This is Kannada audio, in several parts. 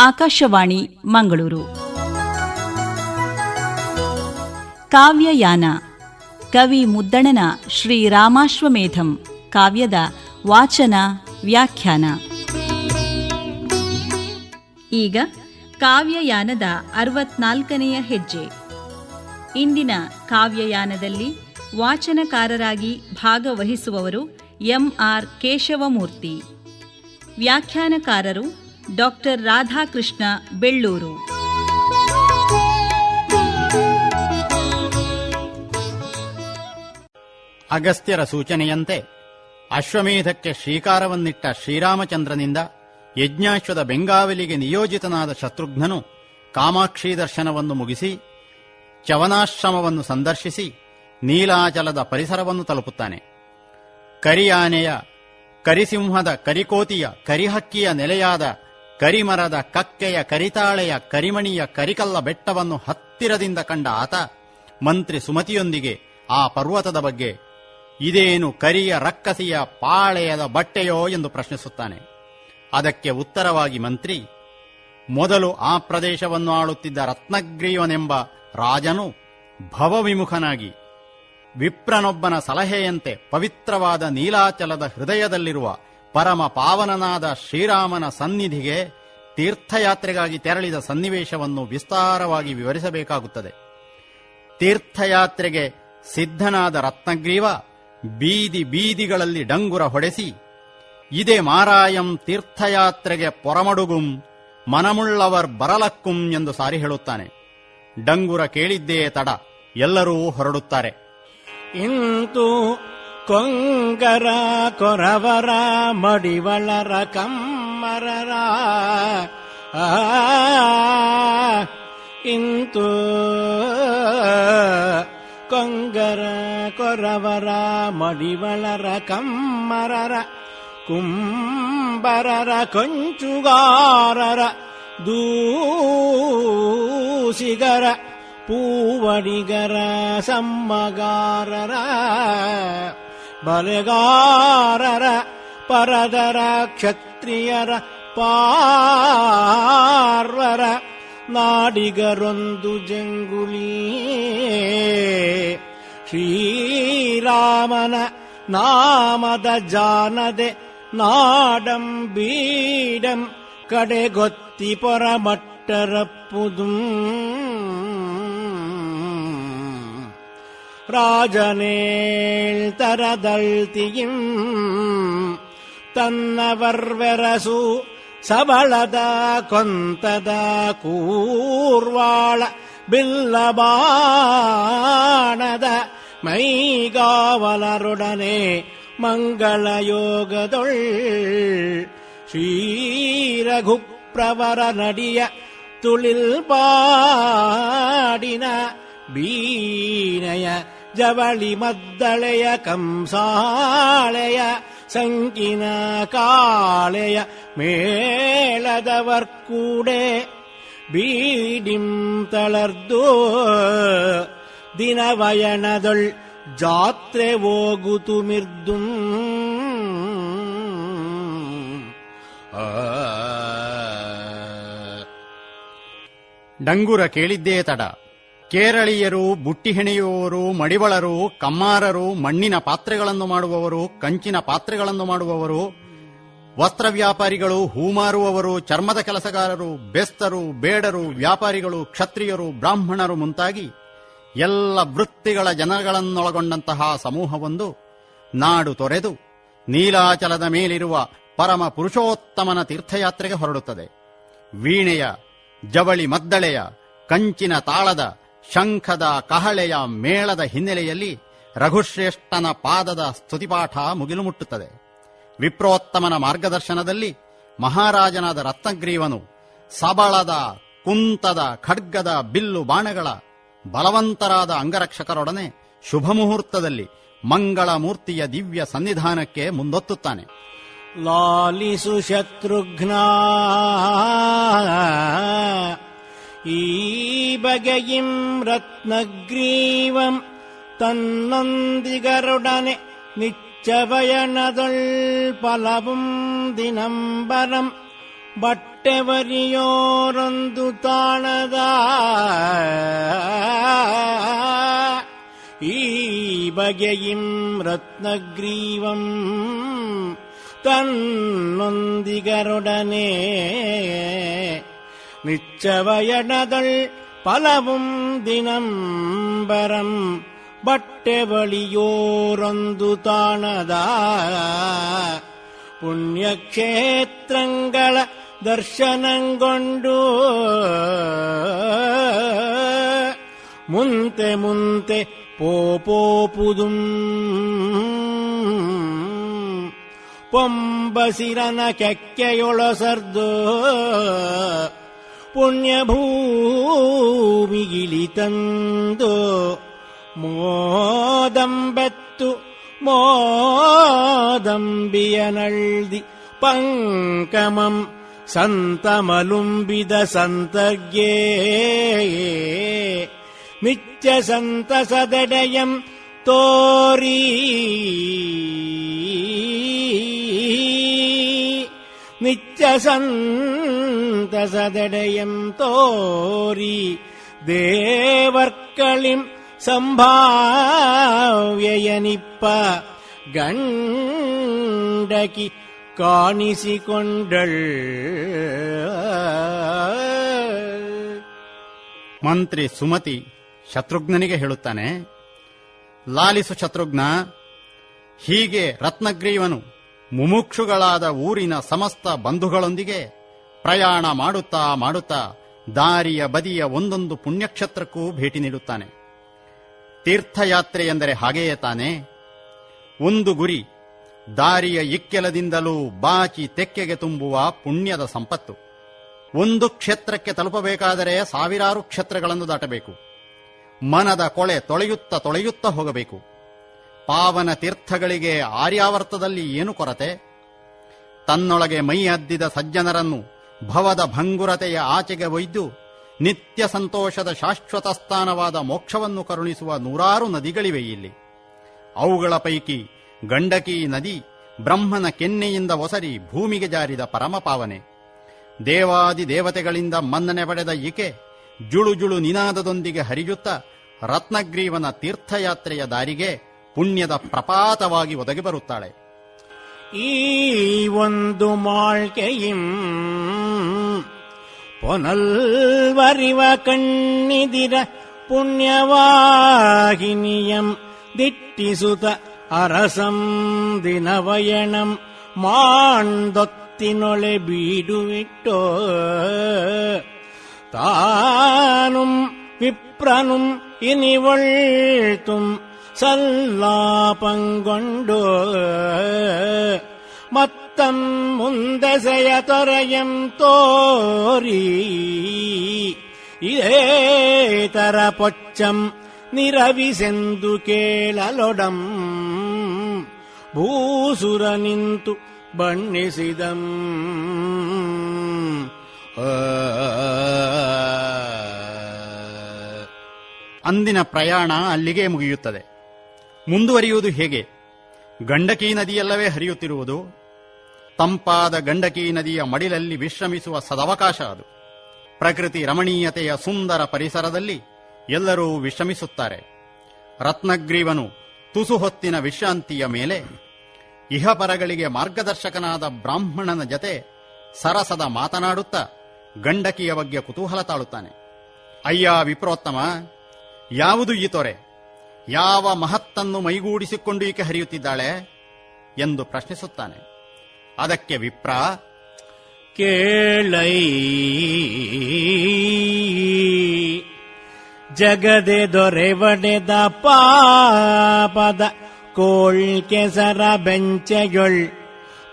ಆಕಾಶವಾಣಿ, ಮಂಗಳೂರು. ಕಾವ್ಯಯಾನ, ಕವಿ ಮುದ್ದಣನ ಶ್ರೀರಾಮಾಶ್ವಮೇಧಂ ಕಾವ್ಯದ ವಾಚನ, ವ್ಯಾಖ್ಯಾನ. ಈಗ ಕಾವ್ಯಯಾನದ ಅರವತ್ನಾಲ್ಕನೆಯ ಹೆಜ್ಜೆ. ಇಂದಿನ ಕಾವ್ಯಯಾನದಲ್ಲಿ ವಾಚನಕಾರರಾಗಿ ಭಾಗವಹಿಸುವವರು ಎಂಆರ್ ಕೇಶವಮೂರ್ತಿ. ವ್ಯಾಖ್ಯಾನಕಾರರು ಡಾಕ್ಟರ್ ರಾಧಾಕೃಷ್ಣ ಬೆಳ್ಳೂರು. ಅಗಸ್ತ್ಯರ ಸೂಚನೆಯಂತೆ ಅಶ್ವಮೇಧಕ್ಕೆ ಶ್ರೀಕಾರವನ್ನಿಟ್ಟ ಶ್ರೀರಾಮಚಂದ್ರನಿಂದ ಯಜ್ಞಾಶ್ವದ ಬೆಂಗಾವಲಿಗೆ ನಿಯೋಜಿತನಾದ ಶತ್ರುಘ್ನನು ಕಾಮಾಕ್ಷಿ ದರ್ಶನವನ್ನು ಮುಗಿಸಿ ಚವನಾಶ್ರಮವನ್ನು ಸಂದರ್ಶಿಸಿ ನೀಲಾಚಲದ ಪರಿಸರವನ್ನು ತಲುಪುತ್ತಾನೆ. ಕರಿಯಾನೆಯ ಕರಿಸಿಂಹದ ಕರಿಕೋತಿಯ ಕರಿಹಕ್ಕಿಯ ನೆಲೆಯಾದ ಕರಿಮರದ ಕಕ್ಕೆಯ ಕರಿತಾಳೆಯ ಕರಿಮಣಿಯ ಕರಿಕಲ್ಲ ಬೆಟ್ಟವನ್ನು ಹತ್ತಿರದಿಂದ ಕಂಡ ಆತ ಮಂತ್ರಿ ಸುಮತಿಯೊಂದಿಗೆ ಆ ಪರ್ವತದ ಬಗ್ಗೆ ಇದೇನು ಕರಿಯ ರಕ್ಕಸಿಯ ಪಾಳೆಯದ ಬಟ್ಟೆಯೋ ಎಂದು ಪ್ರಶ್ನಿಸುತ್ತಾನೆ. ಅದಕ್ಕೆ ಉತ್ತರವಾಗಿ ಮಂತ್ರಿ, ಮೊದಲು ಆ ಪ್ರದೇಶವನ್ನು ಆಳುತ್ತಿದ್ದ ರತ್ನಗ್ರೀವನೆಂಬ ರಾಜನು ಭವವಿಮುಖನಾಗಿ ವಿಪ್ರನೊಬ್ಬನ ಸಲಹೆಯಂತೆ ಪವಿತ್ರವಾದ ನೀಲಾಚಲದ ಹೃದಯದಲ್ಲಿರುವ ಪರಮ ಪಾವನನಾದ ಶ್ರೀರಾಮನ ಸನ್ನಿಧಿಗೆ ತೀರ್ಥಯಾತ್ರೆಗಾಗಿ ತೆರಳಿದ ಸನ್ನಿವೇಶವನ್ನು ವಿಸ್ತಾರವಾಗಿ ವಿವರಿಸಬೇಕಾಗುತ್ತದೆ. ತೀರ್ಥಯಾತ್ರೆಗೆ ಸಿದ್ಧನಾದ ರತ್ನಗ್ರೀವ ಬೀದಿ ಬೀದಿಗಳಲ್ಲಿ ಡಂಗುರ ಹೊಡೆಸಿ, ಇದೇ ಮಾರಾಯಂ ತೀರ್ಥಯಾತ್ರೆಗೆ ಪೊರಮಡುಗುಂ, ಮನಮುಳ್ಳವರ್ ಬರಲಕ್ಕುಂ ಎಂದು ಸಾರಿ ಹೇಳುತ್ತಾನೆ. ಡಂಗುರ ಕೇಳಿದ್ದೇ ತಡ, ಎಲ್ಲರೂ ಹೊರಡುತ್ತಾರೆ. ಇಂತು கொங்கரா கொரவரா மடிவளர கம்மரரா. இந்து. கொங்கர கொரவரா மடிவளர கம்மரர. கும்பரர கொஞ்சுகாரர. தூசிகர பூவடிகர சம்மகாரரா. பலகாரர பரதர க்ஷத்ரியர பார்வர நாடிகரொந்து ஜெங்குலியே ஸ்ரீராமன நாமத ஜானதே நாடம் பீடம் கடைகொத்தி பொறமட்டரப்புதும் ராஜனேள் தரதழ்த்தியும் தன்னவர்வெரசு சபளத கொந்தத கூர்வாள பில்லபானத மைகாவலருடனே மங்களயோகதொள் ஸ்ரீரகுப்பிரவர நடிய துளில் பாடின வீணைய ಜವಳಿ ಮದ್ದಳೆಯ ಕಂಸಾಳೆಯ, ಸಂಕಿನ ಕಾಳೆಯ ಮೇಳದವರ್ ಕೂಡೆ ಬೀಡಿಂ ತಳರ್ದು ದಿನವಯಣದೊಳ್ ಜಾತ್ರೆ ಹೋಗುತು ಮಿರ್ದುಂ. ಡಂಗುರ ಕೇಳಿದ್ದೇ ತಡ. ಕೇರಳೀಯರು ಬುಟ್ಟಿ ಹೆಣೆಯುವವರು ಮಡಿವಳರು, ಕಮ್ಮಾರರು, ಮಣ್ಣಿನ ಪಾತ್ರೆಗಳನ್ನು ಮಾಡುವವರು, ಕಂಚಿನ ಪಾತ್ರೆಗಳನ್ನು ಮಾಡುವವರು, ವಸ್ತ್ರ ವ್ಯಾಪಾರಿಗಳು, ಹೂ ಮಾರುವವರು, ಚರ್ಮದ ಕೆಲಸಗಾರರು, ಬೆಸ್ತರು, ಬೇಡರು, ವ್ಯಾಪಾರಿಗಳು, ಕ್ಷತ್ರಿಯರು, ಬ್ರಾಹ್ಮಣರು ಮುಂತಾಗಿ ಎಲ್ಲ ವೃತ್ತಿಗಳ ಜನಗಳನ್ನೊಳಗೊಂಡಂತಹ ಸಮೂಹವೊಂದು ನಾಡು ತೊರೆದು ನೀಲಾಚಲದ ಮೇಲಿರುವ ಪರಮ ಪುರುಷೋತ್ತಮನ ತೀರ್ಥಯಾತ್ರೆಗೆ ಹೊರಡುತ್ತದೆ. ವೀಣೆಯ, ಜವಳಿ ಮದ್ದಳೆಯ, ಕಂಚಿನ ತಾಳದ ಶಂಖದ ಕಹಳೆಯ ಮೇಳದ ಹಿನ್ನೆಲೆಯಲ್ಲಿ ರಘುಶ್ರೇಷ್ಠನ ಪಾದದ ಸ್ತುತಿಪಾಠ ಮುಗಿಲು ಮುಟ್ಟುತ್ತದೆ ವಿಪ್ರೋತ್ತಮನ ಮಾರ್ಗದರ್ಶನದಲ್ಲಿ ಮಹಾರಾಜನಾದ ರತ್ನಗ್ರೀವನು ಸಬಳದ, ಕುಂತದ, ಖಡ್ಗದ ಬಿಲ್ಲು ಬಾಣಗಳ ಬಲವಂತರಾದ ಅಂಗರಕ್ಷಕರೊಡನೆ ಶುಭ ಮುಹೂರ್ತದಲ್ಲಿ ಮಂಗಳ ಮೂರ್ತಿಯ ದಿವ್ಯ ಸನ್ನಿಧಾನಕ್ಕೆ ಮುಂದೊತ್ತುತ್ತಾನೆ. ಲಾಲಿಸು ಶತ್ರುಘ್ನ ஈபகையும் ரத்னகிரீவம் தன்னந்திகருடனே நிச்சவயனதொள் பலவும் தினம்பரம் வட்டவரியோரந்து தானதா? ஈபகையும் ரத்னகிரீவம் தன்னொந்திகருடனே நிச்சவயனதள் பலவும் தினம்பரம் ಬಟ್ಟೆವಳಿಯೋರೊಂದು ತಾಣದ ಪುಣ್ಯಕ್ಷೇತ್ರಗಳ ದರ್ಶನಂಗೊಂಡು ಮುಂತೆ ಮುಂತೆ ಪೋಪೋಪುದುಂ ಪೊಂಬಸಿರನ പുണ്യഭൂമിയിലി തന്തോ മോദമ്പത്തു മോദമ്പിയനൾതി പങ്കമം സന്തമലുംബിത സന്തർഗേ മിച്ച സന്തസദടയം തോരീ. ಸಂತಸದೆಡೆಯಂ ತೋರಿ ದೇವರ್ಕಳಿಂ ಸಂಭಾವ್ಯಯನಿಪ್ಪ ಗಂಡಕಿ ಕಾಣಿಸಿಕೊಂಡಳ್. ಮಂತ್ರಿ ಸುಮತಿ ಶತ್ರುಘ್ನನಿಗೆ ಹೇಳುತ್ತಾನೆ ಲಾಲಿಸು ಶತ್ರುಘ್ನ ಹೀಗೆ ರತ್ನಗ್ರೀವನು ಮುಮುಕ್ಷುಗಳಾದ ಊರಿನ ಸಮಸ್ತ ಬಂಧುಗಳೊಂದಿಗೆ ಪ್ರಯಾಣ ಮಾಡುತ್ತಾ ಮಾಡುತ್ತಾ ದಾರಿಯ ಬದಿಯ ಒಂದೊಂದು ಪುಣ್ಯಕ್ಷೇತ್ರಕ್ಕೂ ಭೇಟಿ ನೀಡುತ್ತಾನೆ. ತೀರ್ಥಯಾತ್ರೆ ಎಂದರೆ ಹಾಗೆಯೇ ತಾನೆ. ಒಂದು ಗುರಿ, ದಾರಿಯ ಇಕ್ಕೆಲದಿಂದಲೂ ಬಾಚಿ ತೆಕ್ಕೆಗೆ ತುಂಬುವ ಪುಣ್ಯದ ಸಂಪತ್ತು. ಒಂದು ಕ್ಷೇತ್ರಕ್ಕೆ ತಲುಪಬೇಕಾದರೆ ಸಾವಿರಾರು ಕ್ಷೇತ್ರಗಳನ್ನು ದಾಟಬೇಕು. ಮನದ ಕೊಳೆ ತೊಳೆಯುತ್ತ ತೊಳೆಯುತ್ತಾ ಹೋಗಬೇಕು. ಪಾವನ ತೀರ್ಥಗಳಿಗೆ ಆರ್ಯಾವರ್ತದಲ್ಲಿ ಏನು ಕೊರತೆ? ತನ್ನೊಳಗೆ ಮೈ ಅದ್ದಿದ ಸಜ್ಜನರನ್ನು ಭವದ ಭಂಗುರತೆಯ ಆಚೆಗೆ ಒಯ್ದು ನಿತ್ಯ ಸಂತೋಷದ ಶಾಶ್ವತ ಸ್ಥಾನವಾದ ಮೋಕ್ಷವನ್ನು ಕರುಣಿಸುವ ನೂರಾರು ನದಿಗಳಿವೆ ಇಲ್ಲಿ. ಅವುಗಳ ಪೈಕಿ ಗಂಡಕಿ ನದಿ ಬ್ರಹ್ಮನ ಕೆನ್ನೆಯಿಂದ ಒಸರಿ ಭೂಮಿಗೆ ಜಾರಿದ ಪರಮಪಾವನೆ ದೇವಾದಿ ದೇವತೆಗಳಿಂದ ಮನ್ನಣೆ ಪಡೆದ ಈಕೆ ಜುಳುಜುಳು ಜುಳು ನಿನಾದದೊಂದಿಗೆ ಹರಿಯುತ್ತ ರತ್ನಗ್ರೀವನ ತೀರ್ಥಯಾತ್ರೆಯ ದಾರಿಗೆ ಪುಣ್ಯದ ಪ್ರಪಾತವಾಗಿ ಒದಗಿ ಬರುತ್ತಾಳೆ ಈ ಒಂದು ಮಾಳ್ಕೆಯಿಂ ಪೊನಲ್ವರಿವ ಕಣ್ಣಿದಿರ ಪುಣ್ಯವಾಹಿನಿಯಂ ದಿಟ್ಟಿಸುತ ಅರಸಂ ದಿನವಯಣಂ ಮಾಂದೊತ್ತಿನೊಳೆ ಬೀಡುವಿಟ್ಟೋ இனிவழ்த்தும் சல்லாபங்கொண்டு மத்தம் முந்தசைய தொரையும் தோரி. இதே தர பொச்சம் நிரவி செந்து கேளலொடம். பூசுர நிந்து பண்ணிசிதம் ஆ ಅಂದಿನ ಪ್ರಯಾಣ ಅಲ್ಲಿಗೆ ಮುಗಿಯುತ್ತದೆ. ಮುಂದುವರಿಯುವುದು ಹೇಗೆ? ಗಂಡಕಿ ನದಿಯಲ್ಲವೇ ಹರಿಯುತ್ತಿರುವುದು? ತಂಪಾದ ಗಂಡಕಿ ನದಿಯ ಮಡಿಲಲ್ಲಿ ವಿಶ್ರಮಿಸುವ ಸದವಕಾಶ ಅದು. ಪ್ರಕೃತಿ ರಮಣೀಯತೆಯ ಸುಂದರ ಪರಿಸರದಲ್ಲಿ ಎಲ್ಲರೂ ವಿಶ್ರಮಿಸುತ್ತಾರೆ. ರತ್ನಗ್ರೀವನು ತುಸು ಹೊತ್ತಿನ ವಿಶ್ರಾಂತಿಯ ಮೇಲೆ ಇಹಪರಗಳಿಗೆ ಮಾರ್ಗದರ್ಶಕನಾದ ಬ್ರಾಹ್ಮಣನ ಜತೆ ಸರಸದ ಮಾತನಾಡುತ್ತಾ ಗಂಡಕಿಯ ಬಗ್ಗೆ ಕುತೂಹಲ ತಾಳುತ್ತಾನೆ. ಅಯ್ಯ ವಿಪ್ರೋತ್ತಮ ಯಾವುದು ಈ ತೊರೆ? ಯಾವ ಮಹತ್ತನ್ನು ಮೈಗೂಡಿಸಿಕೊಂಡು ಈಕೆ ಹರಿಯುತ್ತಿದ್ದಾಳೆ ಎಂದು ಪ್ರಶ್ನಿಸುತ್ತಾನೆ. ಅದಕ್ಕೆ ವಿಪ್ರ, ಕೇಳೈ, ಜಗದೆ ದೊರೆವಡೆದ ಪಾಪದ ಕೋಳ್ಕೆಸರ ಬೆಂಚೆಯೊಳ್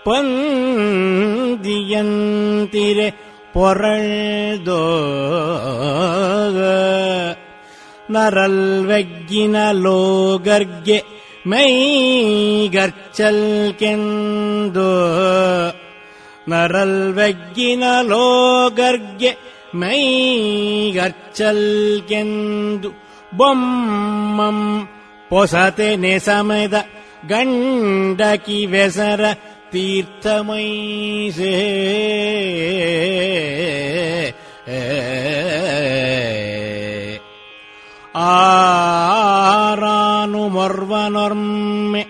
ಪಂದಿಯಂತಿರೆ ಪೊರಳ್ದೋ ನರಲ್ವಜ್ಜಿನಲೋ ಗರ್ಗೆ ಮೈ ಗರ್ಚಲ್ ಕೆಂದು ನರಲ್ವಜ್ಜಿನಲೋ ಗರ್ಗೆ ಮೈ ಗರ್ಚಲ್ ಕೆಂದು ಬೊಮ್ಮಂ ಪೊಸತೆ ನೆಸಮದ ಗಂಡಕಿ ವೆಸರ ತೀರ್ಥಮೈ ಸೇ ஆரானுமர்வனொர்மெ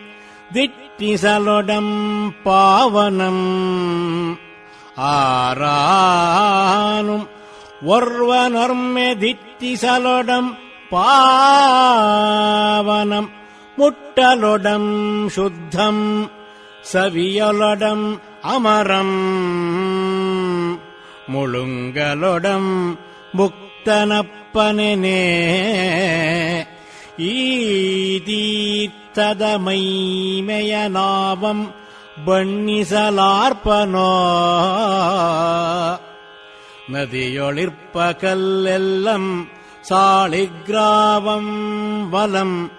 திட்டிசலொடம் பாவனம். ஆரானும் ஒர்வனொர்மெ திட்டிசலொடம் பாவனம். முட்டலொடம் சுத்தம் சவியலொடம் அமரம். முழுங்கலொடம் முக்தனப் அப்பனனே ஈதீர்த்ததமைமயநாவம் பண்ணிசலார்ப்பனோ நதியொளிர்ப்ப கல்லெல்லம் சாளிகிராவம் வலம்.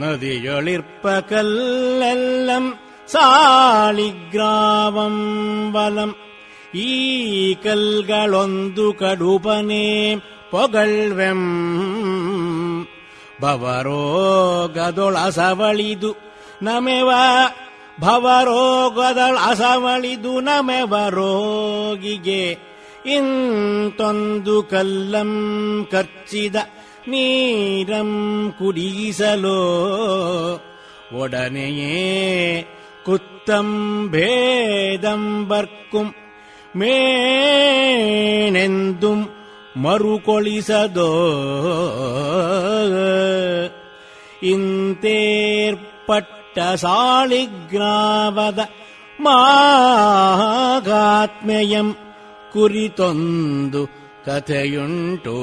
நதியொளிர்ப்ப கல்லெல்லம் சாளிகிராவம் வலம். ಈ ಕಲ್ಗಳೊಂದು ಕಡುಬನೇ ಪೊಗಳ್ವೆಂ ಭವರೋಗದೊಳಸವಳಿದು ನಮೆವ ಭವರೋಗದೊಳಸವಳಿದು ನಮೆವ ರೋಗಿಗೆ ಇಂತೊಂದು ಕಲ್ಲಂ ಕರ್ಚಿದ ನೀರಂ ಕುಡಿಸಲೋ ಒಡನೆಯೇ ಕುತ್ತಂ ಭೇದಂ ಬರ್ಕುಂ ಮೇನೆಂದುಂ ಮರುಕೊಳಿಸದೋ? ಇಂತೇರ್ಪಟ್ಟ ಸಾಳಿಗ್ರಾವದ ಮಾಗಾತ್ಮ್ಯಯಂ ಕುರಿತೊಂದು ಕಥೆಯುಂಟು.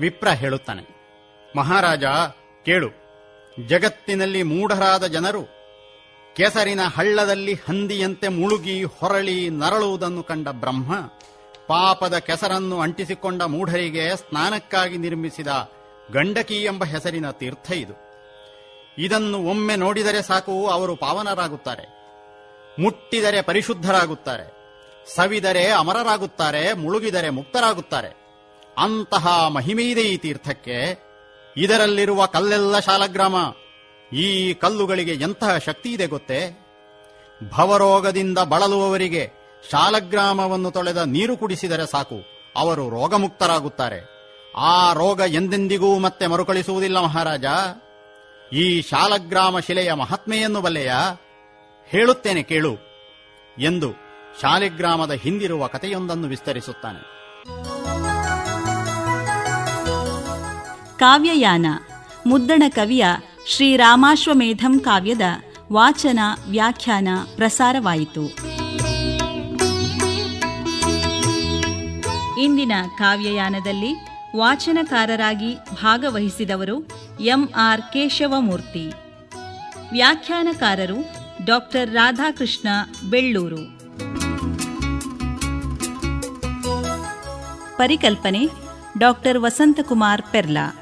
ವಿಪ್ರ ಹೇಳುತ್ತಾನೆ. ಮಹಾರಾಜ ಕೇಳು. ಜಗತ್ತಿನಲ್ಲಿ ಮೂಢರಾದ ಜನರು ಕೆಸರಿನ ಹಳ್ಳದಲ್ಲಿ ಹಂದಿಯಂತೆ ಮುಳುಗಿ ಹೊರಳಿ ನರಳುವುದನ್ನು ಕಂಡ ಬ್ರಹ್ಮ ಪಾಪದ ಕೆಸರನ್ನು ಅಂಟಿಸಿಕೊಂಡ ಮೂಢರಿಗೆ ಸ್ನಾನಕ್ಕಾಗಿ ನಿರ್ಮಿಸಿದ ಗಂಡಕಿ ಎಂಬ ಹೆಸರಿನ ತೀರ್ಥ ಇದು. ಇದನ್ನು ಒಮ್ಮೆ ನೋಡಿದರೆ ಸಾಕು ಅವರು ಪಾವನರಾಗುತ್ತಾರೆ. ಮುಟ್ಟಿದರೆ ಪರಿಶುದ್ಧರಾಗುತ್ತಾರೆ. ಸವಿದರೆ ಅಮರರಾಗುತ್ತಾರೆ, ಮುಳುಗಿದರೆ ಮುಕ್ತರಾಗುತ್ತಾರೆ. ಅಂತಹ ಮಹಿಮೆಯಿದೆ ಈ ತೀರ್ಥಕ್ಕೆ. ಇದರಲ್ಲಿರುವ ಕಲ್ಲೆಲ್ಲ ಶಾಲಗ್ರಾಮ. ಈ ಕಲ್ಲುಗಳಿಗೆ ಎಂತಹ ಶಕ್ತಿ ಇದೆ ಗೊತ್ತೇ? ಭವರೋಗದಿಂದ ಬಳಲುವವರಿಗೆ ಶಾಲಗ್ರಾಮವನ್ನು ತೊಳೆದ ನೀರು ಕುಡಿಸಿದರೆ ಸಾಕು, ಅವರು ರೋಗಮುಕ್ತರಾಗುತ್ತಾರೆ. ಆ ರೋಗ ಎಂದೆಂದಿಗೂ ಮತ್ತೆ ಮರುಕಳಿಸುವುದಿಲ್ಲ ಮಹಾರಾಜ. ಈ ಶಾಲಗ್ರಾಮ ಶಿಲೆಯ ಮಹಾತ್ಮೆಯನ್ನು ಬಲ್ಲೆಯ? ಹೇಳುತ್ತೇನೆ ಕೇಳು ಎಂದು ಶಾಲಿಗ್ರಾಮದ ಹಿಂದಿರುವ ಕಥೆಯೊಂದನ್ನು ವಿಸ್ತರಿಸುತ್ತಾನೆ. ಕಾವ್ಯಯಾನ, ಮುದ್ದಣ ಕವಿಯ ಶ್ರೀರಾಮಾಶ್ವಮೇಧಂ ಕಾವ್ಯದ ವಾಚನ, ವ್ಯಾಖ್ಯಾನ, ಪ್ರಸಾರವಾಯಿತು. ಇಂದಿನ ಕಾವ್ಯಯಾನದಲ್ಲಿ ವಾಚನಕಾರರಾಗಿ ಭಾಗವಹಿಸಿದವರು ಎಂ ಆರ್ ಕೇಶವಮೂರ್ತಿ. ವ್ಯಾಖ್ಯಾನಕಾರರು ಡಾಕ್ಟರ್ ರಾಧಾಕೃಷ್ಣ ಬೆಳ್ಳೂರು. ಪರಿಕಲ್ಪನೆ ಡಾಕ್ಟರ್ ವಸಂತಕುಮಾರ್ ಪೆರ್ಲಾ.